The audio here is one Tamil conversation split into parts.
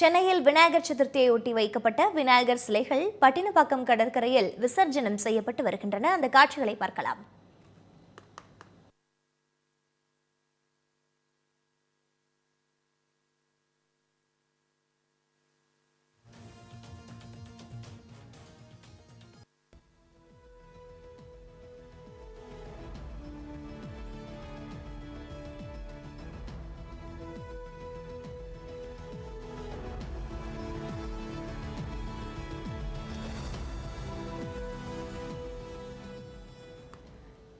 சென்னையில் விநாயகர் சதுர்த்தியையொட்டி வைக்கப்பட்ட விநாயகர் சிலைகள் பட்டினப்பாக்கம் கடற்கரையில் விசர்ஜனம் செய்யப்பட்டு வருகின்றன. அந்த காட்சிகளை பார்க்கலாம்.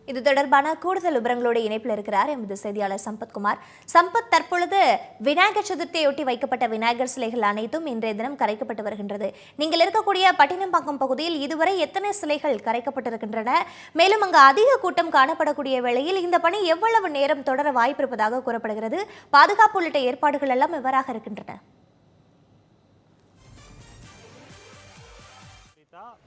இது தொடர்பான கூடுதல் விவரங்களோடு இணைப்பில் இருக்கிறார் எமது செய்தியாளர் சம்பத்குமார் சம்பத் தற்பொழுது விநாயகர் சதுர்த்தியொட்டி வைக்கப்பட்ட விநாயகர் சிலைகள் அனைத்தும் இன்றைய தினம் கரைக்கப்பட்டு வருகின்றது. நீங்கள் இருக்கக்கூடிய பட்டினம்பாக்கம் பகுதியில் இதுவரை எத்தனை சிலைகள் கரைக்கப்பட்டிருக்கின்றன? மேலும் அங்கு அதிக கூட்டம் காணப்படக்கூடிய வேளையில் இந்த பணி எவ்வளவு நேரம் தொடர வாய்ப்பிருப்பதாக கூறப்படுகிறது? பாதுகாப்பு உள்ளிட்ட ஏற்பாடுகள் எல்லாம் எவ்வாறாக இருக்கின்றன.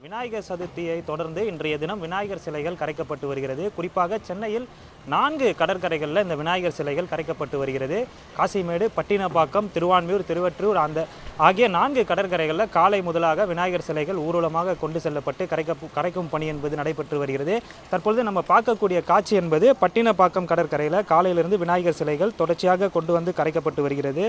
விநாயகர் சதுர்த்தியை தொடர்ந்து இன்றைய தினம் விநாயகர் சிலைகள் கரைக்கப்பட்டு வருகிறது. குறிப்பாக சென்னையில் நான்கு கடற்கரைகளில் இந்த விநாயகர் சிலைகள் கரைக்கப்பட்டு வருகிறது. காசிமேடு பட்டினப்பாக்கம் திருவான்மியூர் திருவற்றூர் அந்த ஆகிய நான்கு கடற்கரைகளில் காலை முதலாக விநாயகர் சிலைகள் ஊர்வலமாக கொண்டு செல்லப்பட்டு கரைக்க கரைக்கும் பணி என்பது நடைபெற்று வருகிறது. தற்பொழுது நம்ம பார்க்கக்கூடிய காட்சி என்பது பட்டினப்பாக்கம் கடற்கரையில் காலையிலிருந்து விநாயகர் சிலைகள் தொடர்ச்சியாக கொண்டு வந்து கரைக்கப்பட்டு வருகிறது.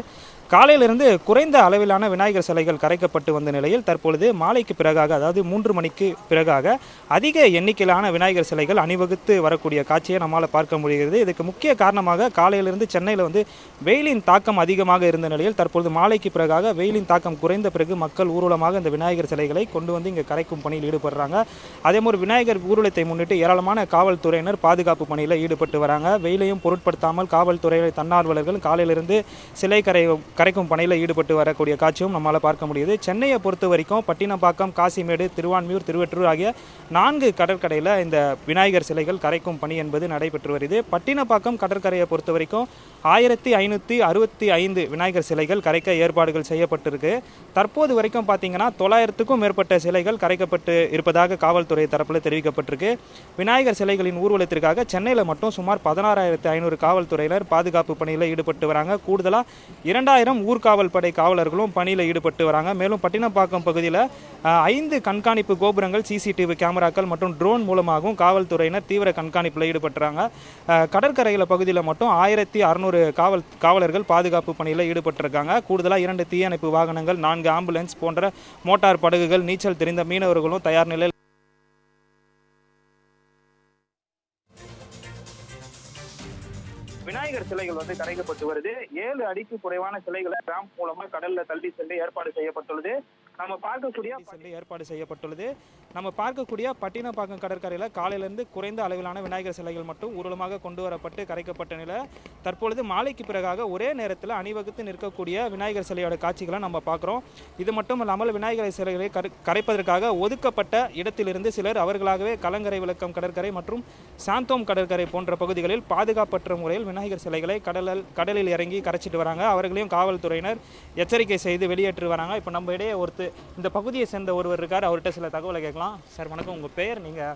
காலையிலிருந்து குறைந்த அளவிலான விநாயகர் சிலைகள் கரைக்கப்பட்டு வந்த நிலையில் தற்பொழுது மாலைக்கு பிறகாக அதாவது மூன்று மணிக்கு பிறகாக அதிக எண்ணிக்கையிலான விநாயகர் சிலைகள் அணிவகுத்து வரக்கூடிய காட்சியை நம்மால் பார்க்க முடிகிறது. இதுக்கு முக்கிய காரணமாக காலையிலிருந்து சென்னையில் வந்து வெயிலின் தாக்கம் அதிகமாக இருந்த நிலையில் தற்பொழுது மாலைக்கு பிறகாக வெயிலின் தாக்கம் குறைந்த பிறகு மக்கள் ஊர்வலமாக இந்த விநாயகர் சிலைகளை கொண்டு வந்து இங்கே கரைக்கும் பணியில் ஈடுபடுறாங்க. அதே மாதிரி விநாயகர் ஊர்வலத்தை முன்னிட்டு ஏராளமான காவல்துறையினர் பாதுகாப்பு பணியில் ஈடுபட்டு வராங்க. வெயிலையும் பொருட்படுத்தாமல் காவல்துறை தன்னார்வலர்கள் காலையிலிருந்து சிலை கரை கரைக்கும் பணியில் ஈடுபட்டு வரக்கூடிய காட்சியும் நம்மால் பார்க்க முடியுது. சென்னையை பொறுத்த வரைக்கும் பட்டினப்பாக்கம் காசிமேடு திருவான்மியூர் திருவெற்றூர் ஆகிய நான்கு கடற்கரையில் இந்த விநாயகர் சிலைகள் கரைக்கும் பணி என்பது நடைபெற்று வருது பட்டினப்பாக்கம் கடற்கரையை பொறுத்த வரைக்கும் ஆயிரத்தி ஐநூற்றி அறுபத்தி ஐந்து விநாயகர் சிலைகள் கரைக்க ஏற்பாடுகள் செய்யப்பட்டிருக்கு. தற்போது வரைக்கும் பார்த்தீங்கன்னா தொள்ளாயிரத்துக்கும் மேற்பட்ட சிலைகள் கரைக்கப்பட்டு இருப்பதாக காவல்துறை தரப்பில் தெரிவிக்கப்பட்டிருக்கு. விநாயகர் சிலைகளின் ஊர்வலத்திற்காக சென்னையில் மட்டும் சுமார் பதினாறாயிரத்தி ஐநூறு காவல்துறையினர் பாதுகாப்பு பணியில் ஈடுபட்டு வராங்க. கூடுதலாக இரண்டாயிரம் ஊர்காவல் படை காவலர்களும் பணியில் ஈடுபட்டு வராங்க. மேலும் பட்டினப்பாக்கம் பகுதியில் ஐந்து கண்காணி கண்காணிப்பு கோபுரங்கள் சிசிடிவி கேமராக்கள் மற்றும் ட்ரோன் மூலமாகவும் காவல்துறையினர் தீவிர கண்காணிப்பில் ஈடுபட்டுறாங்க. கடற்கரையில் பகுதியில் மட்டும் ஆயிரத்தி அறுநூறு காவல் காவலர்கள் பாதுகாப்பு பணியில் ஈடுபட்டிருக்காங்க. கூடுதலாக இரண்டு தீயணைப்பு வாகனங்கள் நான்கு ஆம்புலன்ஸ் போன்ற மோட்டார் படகுகள் நீச்சல் தெரிந்த மீனவர்களும் தயார் நிலையில் விநாயகர் சிலைகள் வந்து கரைக்கப்பட்டு வருது. ஏழு அடிக்கு குறைவான சிலைகளை ராம்ப் மூலமா கடல்ல தள்ளி சென்று ஏற்பாடு செய்யப்பட்டுள்ளது. நம்ம பார்க்கக்கூடிய சென்று ஏற்பாடு செய்யப்பட்டுள்ளது. நம்ம பார்க்கக்கூடிய பட்டினப்பாக்கம் கடற்கரையில் காலையிலிருந்து குறைந்த அளவிலான விநாயகர் சிலைகள் மட்டும் ஊர்வலமாக கொண்டு வரப்பட்டு கரைக்கப்பட்ட நிலை. தற்பொழுது மாலைக்கு பிறகாக ஒரே நேரத்தில் அணிவகுத்து நிற்கக்கூடிய விநாயகர் சிலையோட காட்சிகளை நம்ம பார்க்குறோம். இது மட்டும் இல்லாமல் விநாயகர் சிலைகளை கரைப்பதற்காக ஒதுக்கப்பட்ட இடத்திலிருந்து சிலர் அவர்களாகவே கலங்கரை விளக்கம் கடற்கரை மற்றும் சாந்தோம் கடற்கரை போன்ற பகுதிகளில் பாதுகாப்பற்ற முறையில் விநாயகர் சிலைகளை கடலில் கடலில் இறங்கி கரைச்சிட்டு வராங்க. அவர்களையும் காவல்துறையினர் எச்சரிக்கை செய்து வெளியேற்றி வராங்க. இப்போ நம்ம இடையே ஒருத்தர் இந்த பகுதியை சேர்ந்த ஒருவர் இருக்கார். அவர்கிட்ட சில தகவலை கேட்கலாம். சார் வணக்கம். உங்கள் பெயர் நீங்கள்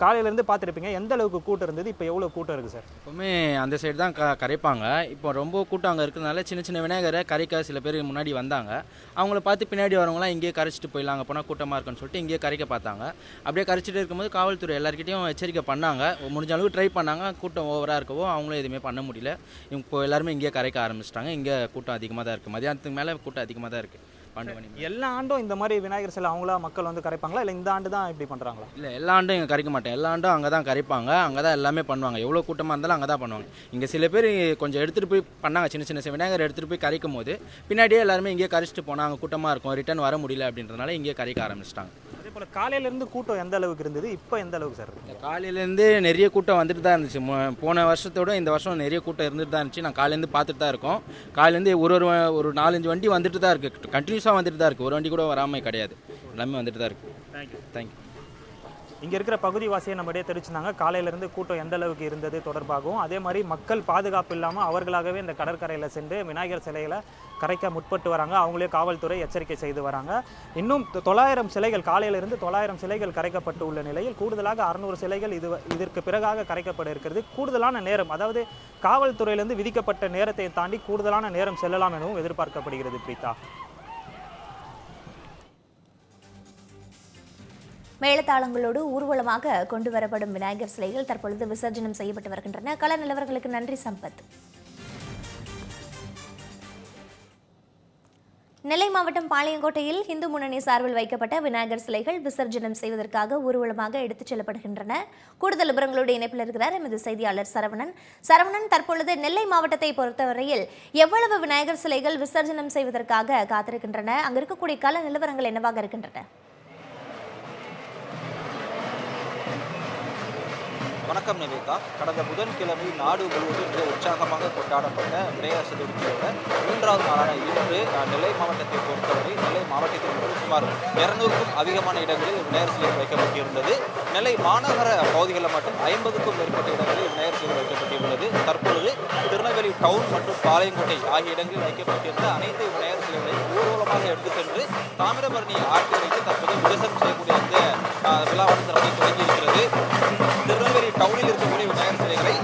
காலையிலேருந்து பார்த்துருப்பீங்க. எந்த அளவுக்கு கூட்டம் இருந்தது? இப்போ எவ்வளோ கூட்டம் இருக்குது சார்? எப்பவுமே அந்த சைடு தான் க கரைப்பாங்க. இப்போ ரொம்ப கூட்டம் அங்கே இருக்கிறதுனால சின்ன சின்ன விநாயகரை கரைக்க சில பேர் முன்னாடி வந்தாங்க. அவங்கள பார்த்து பின்னாடி வரவங்களாம் இங்கேயே கரைச்சிட்டு போயிடலாம். அங்கே போனால் கூட்டமாக இருக்குன்னு சொல்லிட்டு இங்கேயே கரைக்க பார்த்தாங்க. அப்படியே கரைச்சிட்டு இருக்கும்போது காவல்துறை எல்லாருக்கிட்டையும் எச்சரிக்கை பண்ணாங்க. முடிஞ்ச அளவுக்கு ட்ரை பண்ணாங்க. கூட்டம் ஓவராக இருக்கவோ அவங்களும் எதுவுமே பண்ண முடியல. இப்போ எல்லாருமே இங்கேயே கரைக்க ஆரம்பிச்சிட்டாங்க. இங்கே கூட்டம் அதிகமாக தான் இருக்குது மதியானத்துக்கு மேலே கூட்டம் அதிகமாக தான் இருக்குது எல்லா ஆண்டும் இந்த மாதிரி விநாயகர் சிலை அவங்களா மக்கள் வந்து கரைப்பாங்களா? இல்லை இந்த ஆண்டு தான் இப்படி பண்ணுறாங்களா இல்லை எல்லா ஆண்டும் இங்கே கரைக்க மாட்டேன். எல்லா ஆண்டும் அங்கே தான் கரைப்பாங்க. அங்கே தான் எல்லாமே பண்ணுவாங்க. எவ்வளோ கூட்டமாக இருந்தாலும் அங்கே தான் பண்ணுவாங்க. இங்கே சில பேர் கொஞ்சம் எடுத்துகிட்டு போய் பண்ணாங்க. சின்ன சின்ன சின்ன விநாயகர் எடுத்துகிட்டு போய் கரைக்கும் போது பின்னாடியே எல்லாருமே இங்கேயே கரைச்சிட்டு போனாங்க கூட்டமாக இருக்கும். ரிட்டர்ன் வர முடியல அப்படின்றதுனால இங்கேயே கரைக்க ஆரம்பிச்சிட்டாங்க. போல் காலையிலேருந்து கூட்டம் எந்த அளவுக்கு இருந்தது? இப்போ எந்த அளவுக்கு சார் இருக்கு? காலையிலேருந்து நிறைய கூட்டம் வந்துட்டு தான் இருந்துச்சு. போன வருஷத்தோட இந்த வருஷம் நிறைய கூட்டம் இருந்துட்டு தான் இருந்துச்சு. நான் காலையிலேருந்து பார்த்துட்டு தான் இருக்கோம். காலையிலேருந்து ஒரு ஒரு ஒரு நாலஞ்சு வண்டி வந்துட்டு தான் இருக்குது கண்டினியூஸாக வந்துட்டு தான் இருக்குது ஒரு வண்டி கூட வராமல் கிடையாது. எல்லாமே வந்துட்டு தான் இருக்குது தேங்க்யூ தேங்க்யூ இங்கே இருக்கிற பகுதிவாசியை நம்மிடையே தெரிவிச்சிருந்தாங்க. காலையிலேருந்து கூட்டம் எந்த அளவுக்கு இருந்தது தொடர்பாகவும் அதே மாதிரி மக்கள் பாதுகாப்பு இல்லாமல் அவர்களாகவே இந்த கடற்கரையில் சென்று விநாயகர் சிலையில் கரைக்க முற்பட்டு வராங்க. அவங்களே காவல்துறை எச்சரிக்கை செய்து வராங்க. இன்னும் தொள்ளாயிரம் சிலைகள் காலையிலிருந்து தொள்ளாயிரம் சிலைகள் கரைக்கப்பட்டு உள்ள நிலையில் கூடுதலாக அறுநூறு சிலைகள் இது இதற்கு பிறகாக கரைக்கப்பட இருக்கிறது. கூடுதலான நேரம் அதாவது காவல்துறையிலிருந்து விதிக்கப்பட்ட நேரத்தை தாண்டி கூடுதலான நேரம் செல்லலாம் எனவும் எதிர்பார்க்கப்படுகிறது பிரீதா. மேளதாளங்களோடு ஊர்வலமாக கொண்டு வரப்படும் விநாயகர் சிலைகள் தற்பொழுது விசர்ஜனம் செய்யப்பட்டு வருகின்றன. கள நிலவரங்களுக்கு நன்றி சம்பத். நெல்லை மாவட்டம் பாளையங்கோட்டையில் இந்து முன்னணி சார்பில் வைக்கப்பட்ட விநாயகர் சிலைகள் விசர்ஜனம் செய்வதற்காக ஊர்வலமாக எடுத்துச் செல்லப்படுகின்றன. கூடுதல் விவரங்களோடு இணைப்பில் இருக்கிறார் எமது செய்தியாளர் சரவணன். சரவணன் தற்பொழுது நெல்லை மாவட்டத்தை பொறுத்தவரையில் எவ்வளவு விநாயகர் சிலைகள் விசர்ஜனம் செய்வதற்காக காத்திருக்கின்றன? அங்கு இருக்கக்கூடிய நிலவரங்கள் என்னவாக இருக்கின்றன? வணக்கம் நிவேதா. கடந்த புதன்கிழமை நாடு முழுவதும் மிக உற்சாகமாக கொண்டாடப்பட்ட விநாயகர் சதுர்த்தியோட மூன்றாவது நாளான இன்று நெல்லை மாவட்டத்தை பொறுத்தவரை நெல்லை மாவட்டத்தில் சுமார் இருநூறுக்கும் அதிகமான இடங்களில் விநாயகர் சிலை வைக்கப்பட்டிருந்தது. நெல்லை மாநகர பகுதிகளில் மட்டும் ஐம்பதுக்கும் மேற்பட்ட இடங்களில் விநாயகர் சிலை வைக்கப்பட்டிருந்தது. தற்பொழுது திருநெல்வேலி டவுன் மற்றும் பாளையங்கோட்டை ஆகிய இடங்களில் வைக்கப்பட்டிருந்த அனைத்து விநாயகர் சிலைகளை ஊர்வலமாக எடுத்து சென்று தாமிரபரணி ஆற்றில் வைத்து தற்போது விமர்சனம் செய்யக்கூடிய அந்த அஹ், விழாவானது தொடங்கி இருக்கிறது திருநெல்வேலி டவுனில் இருக்கக்கூடிய விநாயகர் சிலைகளை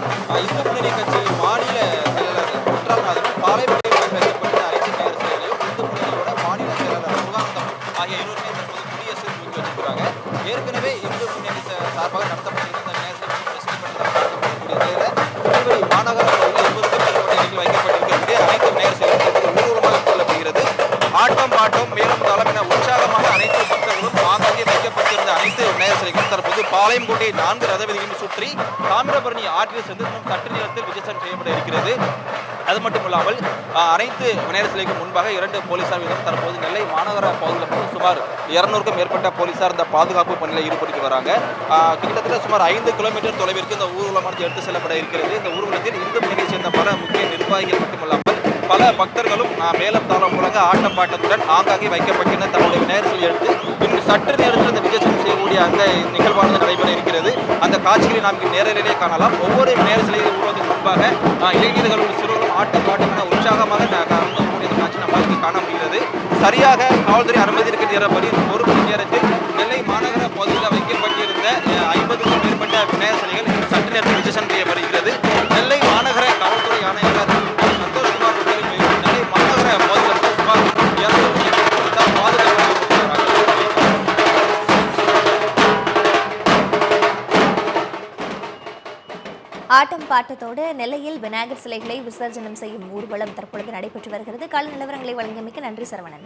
இந்து முன்னணி கட்சியின் மாநில செயலாளர் குற்றாலநாதனும் பாளையப்பட்டியில் வைக்கப்பட்ட அனைத்து விநாயகர் சிலைகளையும் இந்து முன்னணியோட மாநில செயலாளர் முகாந்தம் ஆகிய இருவருமே தற்போது கொடியரசு தூக்கி வச்சிருக்கிறாங்க. ஏற்கனவே இந்து முன்னணி சார்பாக நடத்தப்பட்டிருந்த இந்த விநாயகர் மேலும் தலைமையின தற்போது நான்கு ரத சுற்றி தாமிரபரணி ஆற்றில் சென்று இன்னும் சற்று நேரத்தில் விஜயசம் செய்யப்பட இருக்கிறது. அது மட்டும் இல்லாமல் அனைத்து விநாயகர் சிலைக்கு முன்பாக இரண்டு போலீசார் வீதம் தற்போது நெல்லை மாநகர பகுதியில் சுமார் இருநூறுக்கும் மேற்பட்ட போலீசார் இந்த பாதுகாப்பு பணியில் ஈடுபட்டு வராங்க. கிட்டத்தட்ட சுமார் ஐந்து கிலோமீட்டர் தொலைவிற்கு இந்த ஊர்வலமானது எடுத்து செல்லப்பட இருக்கிறது. இந்த ஊர்வலத்தில் இந்து முன்னணியை சேர்ந்த பல முக்கிய நிர்வாகிகள் மட்டுமல்லாமல் பல பக்தர்களும் மேலம் தாளம் முழங்க ஆட்டம் பாட்டத்துடன் ஆங்காங்கே வைக்கப்பட்டிருந்த தன்னுடைய விநாயகர் சிலை எடுத்து சற்று நேரத்தில் இந்த விஜயசனம் செய்யக்கூடிய அந்த நிகழ்வானது நடைபெற இருக்கிறது. அந்த காட்சிகளை நாம் நேரடியிலே காணலாம். ஒவ்வொரு நேர சிலையை ஊர்வதற்கு முன்பாக இளைஞர்களும் சிறுவர்களும் ஆட்டம் பாட்டம் என உற்சாகமாக ந- இந்த காட்சி நம்மால் காண முடிகிறது. சரியாக காவல்துறை அனுமதி இருக்கிறபடி ஒரு மணி நேரத்தில் நெல்லை மாநகர பகுதியில் வைக்கப்பட்டிருந்த ஐம்பதுக்கும் மேற்பட்ட விநாயகர் சிலைகள் சற்று நேரத்தில் விஜயசனம் செய்யப்படுகிறது. ஆட்டம் பாட்டத்தோடு நெல்லையில் விநாயகர் சிலைகளை விசர்ஜனம் செய்யும் ஊர்வலம் தற்பொழுது நடைபெற்று வருகிறது. கால நிலவரங்களை வழங்கியமைக்கு நன்றி சரவணன்.